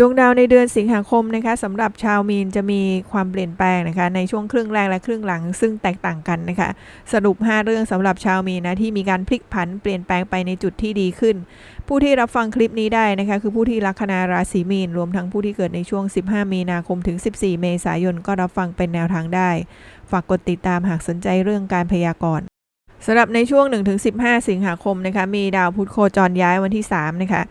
ดวงดาวในเดือนสิงหาคมนะคะสำหรับชาวมีนจะมีความเปลี่ยนแปลงนะคะ ในช่วงครึ่งแรกและครึ่งหลัง ซึ่งแตกต่างกันนะคะ สรุป 5 เรื่องสำหรับชาวมีนนะที่มีการพลิกผันเปลี่ยนแปลงไปในจุดที่ดีขึ้น ผู้ที่รับฟังคลิปนี้ได้นะคะ คือผู้ที่ลัคนาราศีมีน รวมทั้งผู้ที่เกิดในช่วง 15 มีนาคมถึง 14 เมษายนก็รับฟังเป็นแนวทางได้ ฝากกดติดตามหากสนใจเรื่องการพยากรณ์ สำหรับในช่วง 1-15 สิงหาคมนะคะมีดาวพุธโคจรย้ายวันที่3นะคะ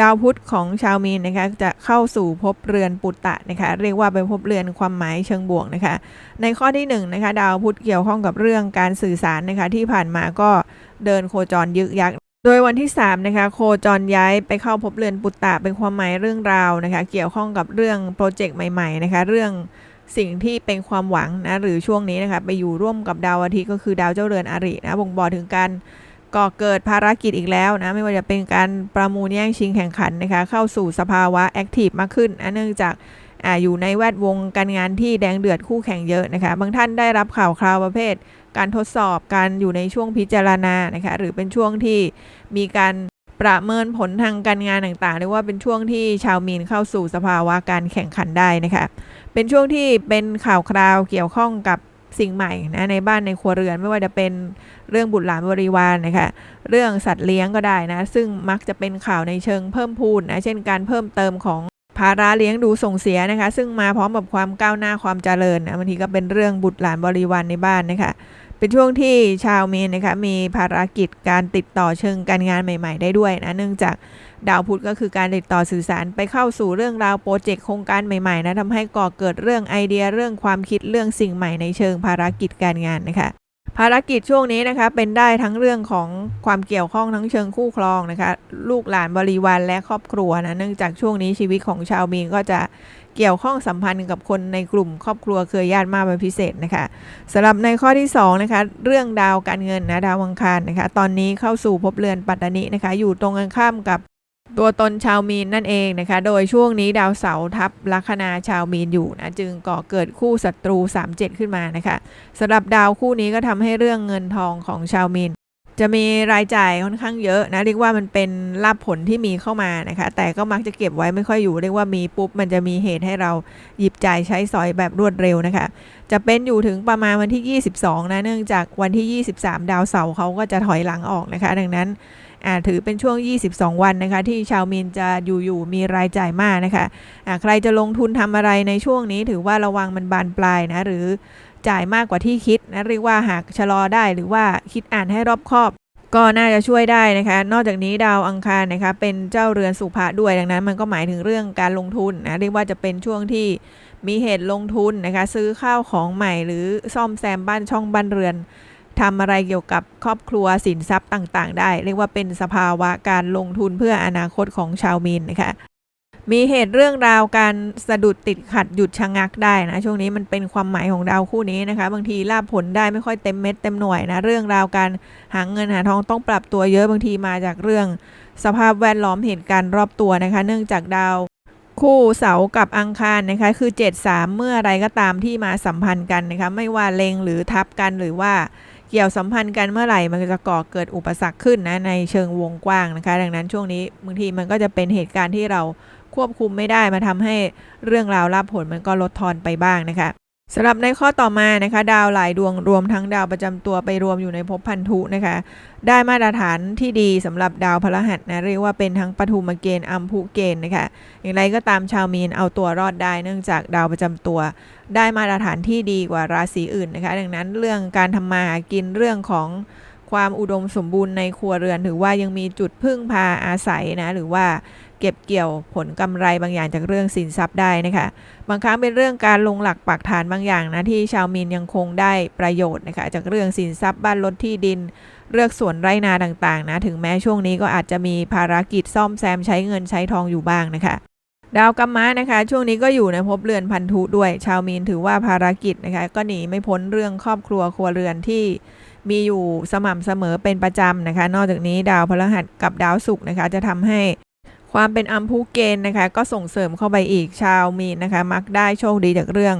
ดาวพุธของชาวมีนนะคะจะเข้าสู่ภพเรือนปุตตะนะคะเรียกว่าเป็นภพเรือนความหมายเชิงบวกนะคะในข้อที่1นงนะคะดาวพุธเกี่ยวข้องกับเรื่องการสื่อสารนะคะที่ผ่านมาก็เดินโคจรยึกยักโดยวันที่3นะคะโคจรย้ายไปเข้าภพเรือนปุตตะเป็นความหมายเรื่องราวนะคะเกี่ยวข้องกับเรื่องโปรเจกต์ใหม่ๆนะคะเรื่อง สิ่งที่เป็นความหวังนะหรือช่วงนี้นะคะไปอยู่ร่วมกับดาวอาทิตย์ก็คือดาวเจ้าเรือนอรินะบ่งบอกถึงการก่อเกิดภารกิจอีกแล้วนะไม่ว่าจะเป็นการประมูลแย่งชิงแข่งขันนะคะเข้าสู่สภาวะแอคทีฟมากขึ้นนะเนื่องจากอาอยู่ในแวดวงการงานที่แดงเดือดคู่แข่งเยอะนะคะบางท่านได้รับข่าวคราวประเภท การทดสอบการอยู่ในช่วงพิจารณานะคะหรือเป็นช่วงที่มีการ ประเมินผลทางการงานต่างๆเรียกว่าเป็นช่วงที่ชาวมีนเข้าสู่สภาวะการแข่งขันได้นะคะเป็นช่วงที่เป็นข่าวคราวเกี่ยวข้องกับสิ่งใหม่นะในบ้านในครัวเรือนไม่ว่าจะเป็นเรื่องบุตรหลานบริวารนะคะเรื่องสัตว์เลี้ยงก็ได้นะ ซึ่งมักจะเป็นข่าวในเชิงเพิ่มพูนนะเช่นการเพิ่มเติมของภาระเลี้ยงดูส่งเสียนะคะ ซึ่งมาพร้อมกับความก้าวหน้าความเจริญนะบางทีก็เป็นเรื่องบุตรหลานบริวารในบ้านนะคะ เป็นช่วงที่ชาวเมีนนะคะมีภารกิจการติดต่อเชิงการงานใหม่ ๆ ได้ด้วยนะเนื่องจากดาวพุธก็คือการติดต่อสื่อสารไปเข้าสู่เรื่องราวโปรเจกต์โครงการใหม่ๆนะทำให้ก่อเกิดเรื่องไอเดียเรื่องความคิดเรื่องสิ่งใหม่ในเชิงภารกิจการงานนะคะ ภารกิจช่วงนี้นะคะเป็นได้ทั้งเรื่องของความเกี่ยวข้องทั้งเชิงคู่ครองนะคะ ลูกหลานบริวารและครอบครัวนะเนื่องจากช่วงนี้ชีวิตของชาวมีนก็จะเกี่ยวข้องสัมพันธ์กับคนในกลุ่มครอบครัวเครือญาติมากเป็นพิเศษนะคะสำหรับในข้อที่2นะคะเรื่องดาวการเงินนะดาวอังคารนะคะ ตอนนี้เข้าสู่ภพเรือนปัตตานินะคะ อยู่ตรงกันข้ามกับ ตัวตนชาวมีนนั่นเองนะคะ โดยช่วงนี้ดาวเสาร์ทับลัคนาชาวมีนอยู่นะจึงก่อเกิดคู่ศัตรู 37 ขึ้นมานะคะสำหรับดาวคู่นี้ก็ทำให้เรื่องเงินทองของชาวมีนจะมีรายจ่ายค่อนข้างเยอะนะเรียกว่ามันเป็นลาภผลที่มีเข้ามานะคะ แต่ก็มักจะเก็บไว้ไม่ค่อยอยู่เรียกว่ามีปุ๊บมันจะมีเหตุให้เราหยิบจ่ายใช้สอยแบบรวดเร็วนะคะ จะเป็นอยู่ถึงประมาณวันที่ 22 นะเนื่องจากวันที่ 23 ดาวเสาร์เขาก็จะถอยหลังออกนะคะ ดังนั้น ถือเป็นช่วง 22 วันนะคะ ที่ชาวมีนจะอยู่ๆมีรายจ่ายมากนะคะอ่าใครจะลงทุนทำอะไรในช่วงนี้ถือว่าระวังมันบานปลายนะ หรือจ่ายมากกว่าที่คิดนะเรียกว่าหากชะลอได้หรือว่าคิดอ่านให้รอบคอบก็น่าจะช่วยได้นะคะ นอกจากนี้ดาวอังคารนะคะ เป็นเจ้าเรือนสุภะด้วยดังนั้น มันก็หมายถึงเรื่องการลงทุนนะเรียกว่าจะเป็นช่วงที่มีเหตุลงทุนนะคะ ซื้อข้าวของใหม่หรือซ่อมแซมบ้านช่องบ้านเรือน ทำอะไรเกี่ยวกับครอบครัวสินทรัพย์ต่างๆ ได้ เรียกว่าเป็นสภาวะการลงทุนเพื่ออนาคตของชาวมีนนะคะมีเหตุเรื่องราวการสะดุดติดขัดหยุดชะงักได้นะ ช่วงนี้มันเป็นความหมายของดาวคู่นี้นะคะ บางทีลาบผลได้ไม่ค่อยเต็มเม็ดเต็มหน่วยนะ เรื่องราวการหาเงินหาทองต้องปรับตัวเยอะบางทีมาจากเรื่อง สภาพแวดล้อมเหตุการณ์รอบตัวนะคะ เนื่องจากดาวคู่เสากับอังคารนะคะ คือ 73 เมื่อไรก็ตามที่มาสัมพันธ์กันนะคะ ไม่ว่าเลงหรือทับกันหรือว่า เกี่ยวสัมพันธ์กันเมื่อไหร่มันจะก่อเกิดอุปสรรคขึ้นนะในเชิงวงกว้างนะคะ ดังนั้นช่วงนี้บางทีมันก็จะเป็นเหตุการณ์ที่เราควบคุมไม่ได้มาทำให้เรื่องราวรับผลมันก็ลดทอนไปบ้างนะคะ สำหรับในข้อต่อมานะคะ ดาวหลายดวงรวมทั้งดาวประจำตัวไปรวมอยู่ในภพพันธุนะคะ ได้มาตรฐานที่ดีสำหรับดาวพฤหัสนะเรียกว่าเป็นทั้งปฐุมเกณฑ์อัมพุเกณฑ์นะคะ อย่างไรก็ตามชาวมีนเอาตัวรอดได้เนื่องจากดาวประจำตัว ได้มาตรฐานที่ดีกว่าราศีอื่นนะคะ ดังนั้นเรื่องการทำมาหากินเรื่องของความอุดมสมบูรณ์ในครัวเรือน ถือว่ายังมีจุดพึ่งพาอาศัยนะหรือว่า เก็บเกี่ยวผลกำไรบางอย่างจากเรื่องสินทรัพย์ได้นะคะบางครั้งเป็นเรื่องการลงหลักปักฐานบางอย่างนะที่ชาวมีนยังคงได้ประโยชน์นะคะจากเรื่องสินทรัพย์บ้านรถที่ดิน เลือกสวนไร่นาต่างๆนะถึงแม้ช่วงนี้ก็อาจจะมีภารกิจซ่อมแซมใช้เงินใช้ทองอยู่บ้างนะคะดาวกัมมะนะคะ ช่วงนี้ก็อยู่ในภพเรือนพันธุด้วย ชาวมีนถือว่าภารกิจนะคะ ก็หนีไม่พ้นเรื่องครอบครัวครัวเรือนที่มีอยู่สม่ำเสมอเป็นประจำนะคะ นอกจากนี้ดาวพฤหัสกับดาวศุกร์นะคะ จะทำให้ ความเป็นอัมพุเกณฑ์นะคะ ก็ส่งเสริมเข้าไปอีกชาวมีนนะคะ มักได้โชคดีจากเรื่อง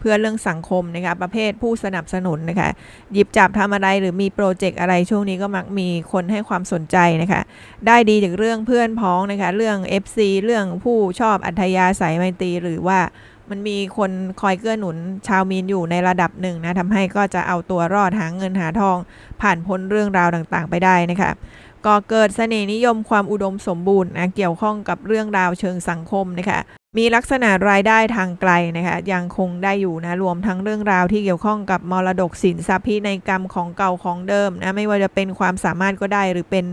เพื่อเรื่องสังคมนะคะ ประเภทผู้สนับสนุนนะคะ หยิบจับทำอะไรหรือมีโปรเจกต์อะไรช่วงนี้ก็มักมีคนให้ความสนใจนะคะ ได้ดีจากเรื่องเพื่อนพ้องนะคะ เรื่อง FC เรื่องผู้ชอบอัธยาศัยไมตรีหรือว่ามันมีคนคอยเกื้อหนุนชาวมีนอยู่ในระดับหนึ่งนะทำให้ก็จะเอาตัวรอดหาเงินหาทอง ผ่านพ้นเรื่องราวต่างๆ ไปได้นะคะ ก็เกิดเสน่ห์นิยมความอุดมสมบูรณ์นะเกี่ยวข้องกับเรื่องราวเชิงสังคมนะคะมีลักษณะรายได้ทางไกลนะคะยังคงได้อยู่นะรวมทั้งเรื่องราวที่เกี่ยวข้องกับมรดกสินทรัพย์พินัยกรรมของเก่าของเดิมนะไม่ว่าจะเป็นความสามารถก็ได้หรือเป็น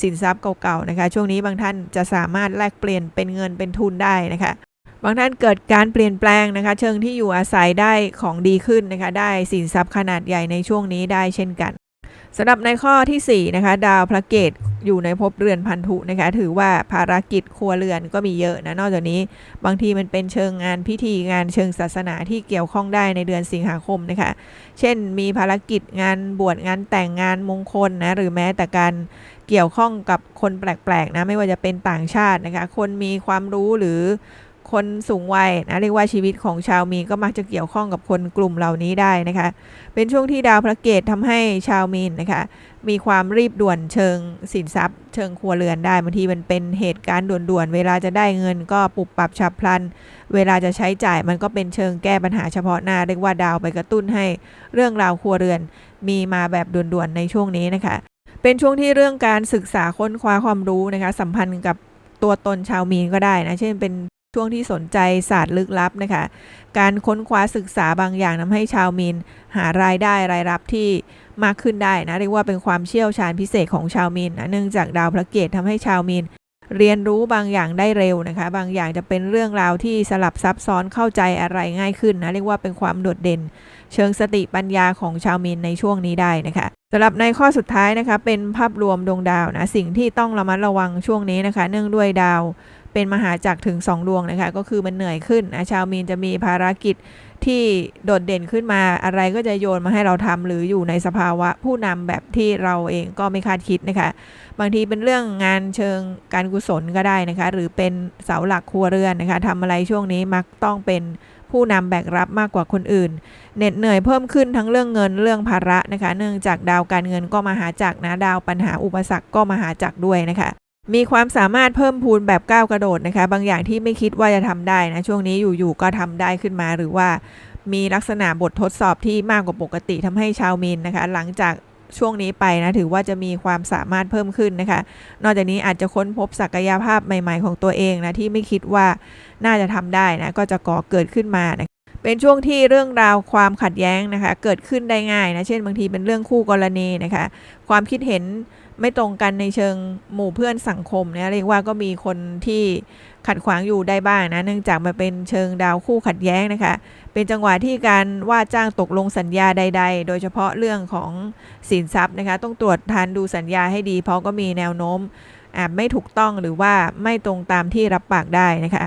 สินทรัพย์เก่าๆนะคะ ช่วงนี้บางท่านจะสามารถแลกเปลี่ยนเป็นเงินเป็นทุนได้นะคะบางท่านเกิดการเปลี่ยนแปลงนะคะ เชิงที่อยู่อาศัยได้ของดีขึ้นนะคะ ได้สินทรัพย์ขนาดใหญ่ในช่วงนี้ได้เช่นกัน สำหรับในข้อทีสี่ 4 นะคะ ดาวพระเกตอยู่ในภพเรือนพันธุนะคะ ถือว่าภารกิจครัวเรือนก็มีเยอะนะ นอกจากนี้บางทีมันเป็นเชิงงานพิธีงานเชิงศาสนาที่เกี่ยวข้องได้ในเดือนสิงหาคมนะคะ เช่นมีภารกิจงานบวชงานแต่งงานมงคลนะ หรือแม้แต่การเกี่ยวข้องกับคนแปลกๆนะ ไม่ว่าจะเป็นต่างชาตินะคะ คนมีความรู้หรือ คนสูงวัยนะเรียกว่าชีวิตของชาวมีนก็มักจะเกี่ยวข้องกับคนกลุ่มเหล่านี้ได้นะคะ เป็นช่วงที่ดาวพระเกตทำให้ชาวมีนนะคะ มีความรีบด่วนเชิงสินทรัพย์ เชิงครัวเรือนได้บางทีมันเป็นเหตุการณ์ด่วนๆ เวลาจะได้เงินก็ปรับปรับฉับพลัน เวลาจะใช้จ่ายมันก็เป็นเชิงแก้ปัญหาเฉพาะหน้าเรียกว่าดาวไปกระตุ้นให้เรื่องราวครัวเรือนมีมาแบบด่วนๆในช่วงนี้นะคะ เป็นช่วงที่เรื่องการศึกษาค้นคว้าความรู้นะคะสัมพันธ์กับตัวตนชาวมีนก็ได้นะ เช่นเป็น ช่วงที่สนใจศาสตร์ลึกลับนะคะ การค้นคว้าศึกษาบางอย่างทำให้ชาวมีนหารายได้รายรับที่มากขึ้นได้นะเรียกว่าเป็นความเชี่ยวชาญพิเศษของชาวมีนนะเนื่องจากดาวพระเกตทำให้ชาวมีนเรียนรู้บางอย่างได้เร็วนะคะ บางอย่างจะเป็นเรื่องราวที่สลับซับซ้อนเข้าใจอะไรง่ายขึ้นนะเรียกว่าเป็นความโดดเด่น เชิงสติปัญญาของชาวมีนในช่วงนี้ได้นะคะสำหรับในข้อสุดท้ายนะคะ เป็นภาพรวมดวงดาวนะสิ่งที่ต้องระมัดระวังช่วงนี้นะคะ เนื่องด้วยดาวเป็นมหาจักรถึง 2 ดวงนะคะ ก็คือมันเหนื่อยขึ้นนะชาวมีนจะมีภารกิจที่โดดเด่นขึ้นมาอะไรก็จะโยนมาให้เราทำหรืออยู่ในสภาวะผู้นำแบบที่เราเองก็ไม่คาดคิดนะคะ บางทีเป็นเรื่องงานเชิงการกุศลก็ได้นะคะ หรือเป็นเสาหลักครัวเรือนนะคะทำอะไรช่วงนี้มักต้องเป็น ผู้นำแบกรับมากกว่าคนอื่น เหน็ดเหนื่อยเพิ่มขึ้นทั้งเรื่องเงินเรื่องภาระนะคะ เนื่องจากดาวการเงินก็มาหาจักนะดาวปัญหาอุปสรรคก็มาหาจักด้วยนะคะมีความสามารถเพิ่มพูนแบบก้าวกระโดดนะคะ บางอย่างที่ไม่คิดว่าจะทำได้นะ ช่วงนี้อยู่ๆก็ทำได้ขึ้นมาหรือว่ามีลักษณะบททดสอบที่มากกว่าปกติทำให้ชาวมินนะคะ หลังจาก ช่วงนี้ไปนะถือว่าจะมีความสามารถเพิ่มขึ้นนะคะ นอกจากนี้อาจจะค้นพบศักยภาพใหม่ๆ ของตัวเองนะที่ไม่คิดว่าน่าจะทำได้นะก็จะก่อเกิดขึ้นมานะเป็นช่วงที่เรื่องราวความขัดแย้งนะคะ เกิดขึ้นได้ง่ายนะเช่นบางทีเป็นเรื่องคู่กรณีนะคะ ความคิดเห็น ไม่ตรงกันในเชิงหมู่เพื่อนสังคมนะเรียกว่าก็มีคนที่ขัดขวางอยู่ได้บ้างนะเนื่องจากมันเป็นเชิงดาวคู่ขัดแย้งนะคะ เป็นจังหวะที่การว่าจ้างตกลงสัญญาใด ๆ โดยเฉพาะเรื่องของสินทรัพย์นะคะ ต้องตรวจทานดูสัญญาให้ดี เพราะก็มีแนวโน้มอาจไม่ถูกต้องหรือว่าไม่ตรงตามที่รับปากได้นะคะ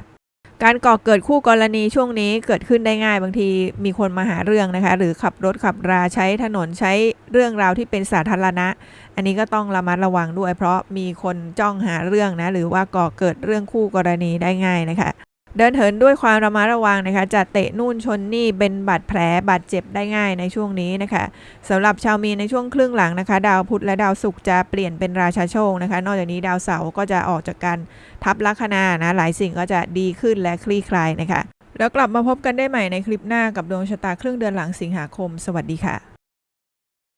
การก่อเกิดคู่กรณีช่วงนี้เกิดขึ้นได้ง่ายบางทีมีคนมาหาเรื่องนะคะ หรือขับรถขับราใช้ถนนใช้เรื่องราวที่เป็นสาธารณะ อันนี้ก็ต้องระมัดระวังด้วย เพราะมีคนจ้องหาเรื่องนะหรือว่าก่อเกิดเรื่องคู่กรณีได้ง่ายนะคะ เดินเหินด้วยความระมัดระวังนะคะจะเตะนู่นชนนี่เป็นบาดแผลบาดเจ็บได้ง่ายในช่วงนี้นะคะสำหรับชาวมีนในช่วงครึ่งหลังนะคะ ดาวพุธและดาวศุกร์จะเปลี่ยนเป็นราชาโชคนะคะ นอกจากนี้ดาวเสาร์ก็จะออกจากการทับลัคนานะหลายสิ่งก็จะดีขึ้นและคลี่คลายนะคะแล้วกลับมาพบกันได้ใหม่ในคลิปหน้ากับดวงชะตาครึ่งเดือนหลังสิงหาคม สวัสดีค่ะ